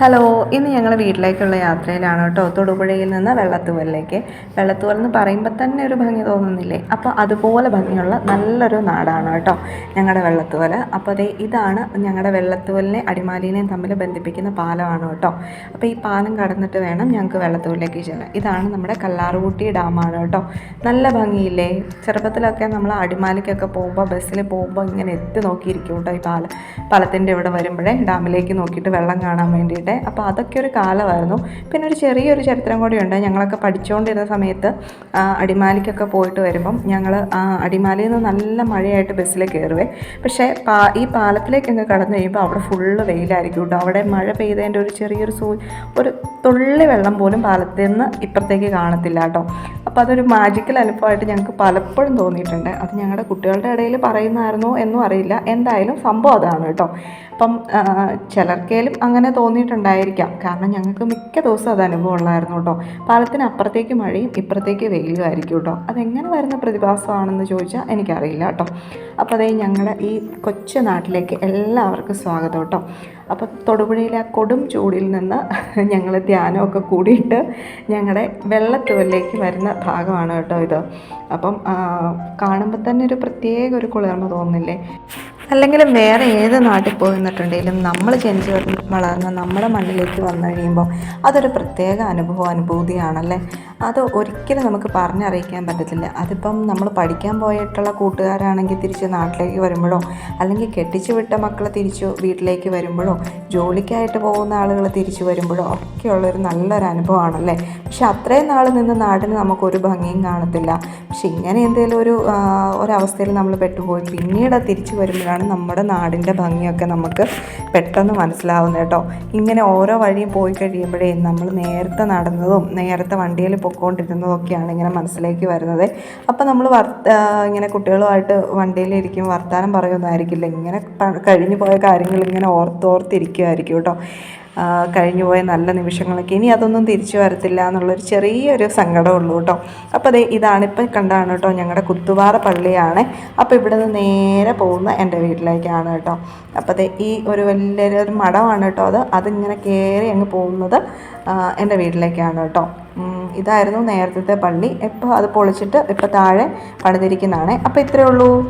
Hello ഇന്ന് ഞങ്ങൾ വീട്ടിലേക്കുള്ള യാത്രയിലാണ് കേട്ടോ. തൊടുപുഴയിൽ നിന്ന് വെള്ളത്തൂവലിലേക്ക് വെള്ളത്തൂവൽ എന്ന് പറയുമ്പോൾ തന്നെ ഒരു ഭംഗി തോന്നുന്നില്ലേ? അപ്പോൾ അതുപോലെ ഭംഗിയുള്ള നല്ലൊരു നാടാണ് കേട്ടോ ഞങ്ങളുടെ വെള്ളത്തൂവൽ അപ്പോൾ അതേ ഇതാണ് ഞങ്ങളുടെ വെള്ളത്തൂവലിനെ അടിമാലിനെയും തമ്മിൽ ബന്ധിപ്പിക്കുന്ന പാലമാണ് കേട്ടോ. അപ്പോൾ ഈ പാലം കടന്നിട്ട് വേണം ഞങ്ങൾക്ക് വെള്ളത്തൂവലിലേക്ക് ചെല്ലാൻ ഇതാണ് നമ്മുടെ കല്ലാറുകുട്ടി ഡാമാണ് കേട്ടോ. നല്ല ഭംഗിയില്ലേ? ചെറുപ്പത്തിലൊക്കെ നമ്മൾ അടിമാലിക്കൊക്കെ പോകുമ്പോൾ ബസ്സിൽ പോകുമ്പോൾ ഇങ്ങനെ എത്തി നോക്കിയിരിക്കും കേട്ടോ ഈ പാലം. പാലത്തിന്റെ ഇവിടെ വരുമ്പോഴേ ഡാമിലേക്ക് നോക്കിയിട്ട് വെള്ളം കാണാൻ വേണ്ടിയിട്ട് അപ്പോൾ അതൊക്കെ ഒരു കാലമായിരുന്നു. പിന്നെ ഒരു ചെറിയൊരു ചരിത്രം കൂടിയുണ്ട്. ഞങ്ങളൊക്കെ പഠിച്ചുകൊണ്ടിരുന്ന സമയത്ത് അടിമാലിക്കൊക്കെ പോയിട്ട് വരുമ്പം ഞങ്ങൾ അടിമാലിയിൽ നിന്ന് നല്ല മഴയായിട്ട് ബസ്സിൽ കയറുവേ. പക്ഷേ പാ ഈ പാലത്തിലേക്കൊക്കെ കടന്നു കഴിയുമ്പോൾ അവിടെ ഫുള്ള് വെയിലായിരിക്കും കേട്ടോ. അവിടെ മഴ പെയ്തതിന്റെ ഒരു ചെറിയൊരു സൂ ഒരു തുള്ളി വെള്ളം പോലും പാലത്തിൽ നിന്ന് ഇപ്പുറത്തേക്ക് കാണത്തില്ല കേട്ടോ. അപ്പോൾ അതൊരു മാജിക്കൽ അനുഭവമായിട്ട് ഞങ്ങൾക്ക് പലപ്പോഴും തോന്നിയിട്ടുണ്ട്. അത് ഞങ്ങളുടെ കുട്ടികളുടെ ഇടയിൽ പറയുന്നതായിരുന്നോ എന്നും അറിയില്ല. എന്തായാലും സംഭവം അതാണ് കേട്ടോ. അപ്പം ചിലർക്കേലും അങ്ങനെ തോന്നിയിട്ടുണ്ടായിരിക്കാം കാരണം ഞങ്ങൾക്ക് മിക്ക ദിവസവും അത് അനുഭവം ഉള്ളായിരുന്നു കേട്ടോ. പാലത്തിന് അപ്പുറത്തേക്ക് മഴയും ഇപ്പുറത്തേക്ക് വെയിലും ആയിരിക്കും കേട്ടോ. അതെങ്ങനെ വരുന്ന പ്രതിഭാസമാണെന്ന് ചോദിച്ചാൽ എനിക്കറിയില്ല കേട്ടോ. അപ്പോൾ അതേ ഞങ്ങളുടെ ഈ കൊച്ചു നാട്ടിലേക്ക് എല്ലാവർക്കും സ്വാഗതം കേട്ടോ. അപ്പോൾ തൊടുപുഴയിലെ ആ കൊടും ചൂടിൽ നിന്ന് ഞങ്ങൾ ധ്യാനമൊക്കെ കൂടിയിട്ട് ഞങ്ങളുടെ വെള്ളത്തുവലിലേക്ക് വരുന്ന ഭാഗമാണ് കേട്ടോ ഇത്. അപ്പം കാണുമ്പോൾ തന്നെ ഒരു പ്രത്യേക ഒരു കുളിർമ തോന്നുന്നില്ലേ അല്ലെങ്കിലും വേറെ ഏത് നാട്ടിൽ പോയി നിന്നിട്ടുണ്ടെങ്കിലും നമ്മൾ ജനിച്ച് വളർന്ന- നമ്മുടെ മണ്ണിലേക്ക് വന്നു കഴിയുമ്പോൾ അതൊരു പ്രത്യേക അനുഭവം അനുഭൂതിയാണല്ലേ? അത് ഒരിക്കലും നമുക്ക് പറഞ്ഞറിയിക്കാൻ പറ്റത്തില്ല. അതിപ്പം നമ്മൾ പഠിക്കാൻ പോയിട്ടുള്ള കൂട്ടുകാരാണെങ്കിൽ തിരിച്ച് നാട്ടിലേക്ക് വരുമ്പോഴോ അല്ലെങ്കിൽ കെട്ടിച്ചു വിട്ട മക്കൾ തിരിച്ചു വീട്ടിലേക്ക് വരുമ്പോഴോ ജോലിക്കായിട്ട് പോകുന്ന ആളുകൾ തിരിച്ചു വരുമ്പോഴോ ഒക്കെയുള്ളൊരു നല്ലൊരു അനുഭവമാണല്ലേ? പക്ഷെ അത്രയും നാൾ നിന്ന് നാടിന് നമുക്കൊരു ഭംഗിയും കാണത്തില്ല. പക്ഷെ ഇങ്ങനെ എന്തെങ്കിലും ഒരു ഒരവസ്ഥയിൽ നമ്മൾ പെട്ടുപോയി പിന്നീട് തിരിച്ചു വരുമ്പോഴാണ് നമ്മുടെ നാടിന്റെ ഭംഗിയൊക്കെ നമുക്ക് പെട്ടെന്ന് മനസ്സിലാവുന്നത് കേട്ടോ. ഇങ്ങനെ ഓരോ വഴിയും പോയി കഴിയുമ്പോഴേ നമ്മൾ നേരത്തെ നടന്നതും നേരത്തെ വണ്ടിയിൽ പൊക്കോണ്ടിരുന്നതും ഒക്കെയാണ് ഇങ്ങനെ മനസ്സിലേക്ക് വരുന്നത്. അപ്പോൾ നമ്മൾ വർ ആ, ഇങ്ങനെ കുട്ടികളുമായിട്ട് വണ്ടിയിലിരിക്കും വർത്തമാനം പറയുന്നതായിരിക്കില്ല. ഇങ്ങനെ കഴിഞ്ഞു പോയ കാര്യങ്ങൾ ഇങ്ങനെ ഓർത്തോർത്തിരിക്കുമായിരിക്കും കേട്ടോ. ആ, കഴിഞ്ഞു പോയ നല്ല നിമിഷങ്ങളൊക്കെ. ഇനി അതൊന്നും തിരിച്ചു വരത്തില്ല എന്നുള്ളൊരു ചെറിയൊരു സങ്കടമുള്ളൂ കേട്ടോ. അപ്പോൾ അതെ ഇതാണിപ്പോൾ കണ്ടാണ് കേട്ടോ ഞങ്ങളുടെ കുത്തുപാറ പള്ളിയാണ്. അപ്പോൾ ഇവിടെ നിന്ന് നേരെ പോകുന്ന എന്റെ വീട്ടിലേക്കാണ് കേട്ടോ. അപ്പോൾ അതെ ഈ ഒരു വലിയൊരു മഠമാണ് കേട്ടോ അത്. അതിങ്ങനെ കയറി അങ്ങ് പോകുന്നത് എന്റെ വീട്ടിലേക്കാണ് കേട്ടോ. ഇതായിരുന്നു നേരത്തെ പള്ളി. ഇപ്പോൾ അത് പൊളിച്ചിട്ട് ഇപ്പോൾ താഴെ പണിതിരിക്കുന്നതാണ്. അപ്പോൾ ഇത്രയേ ഉള്ളൂ.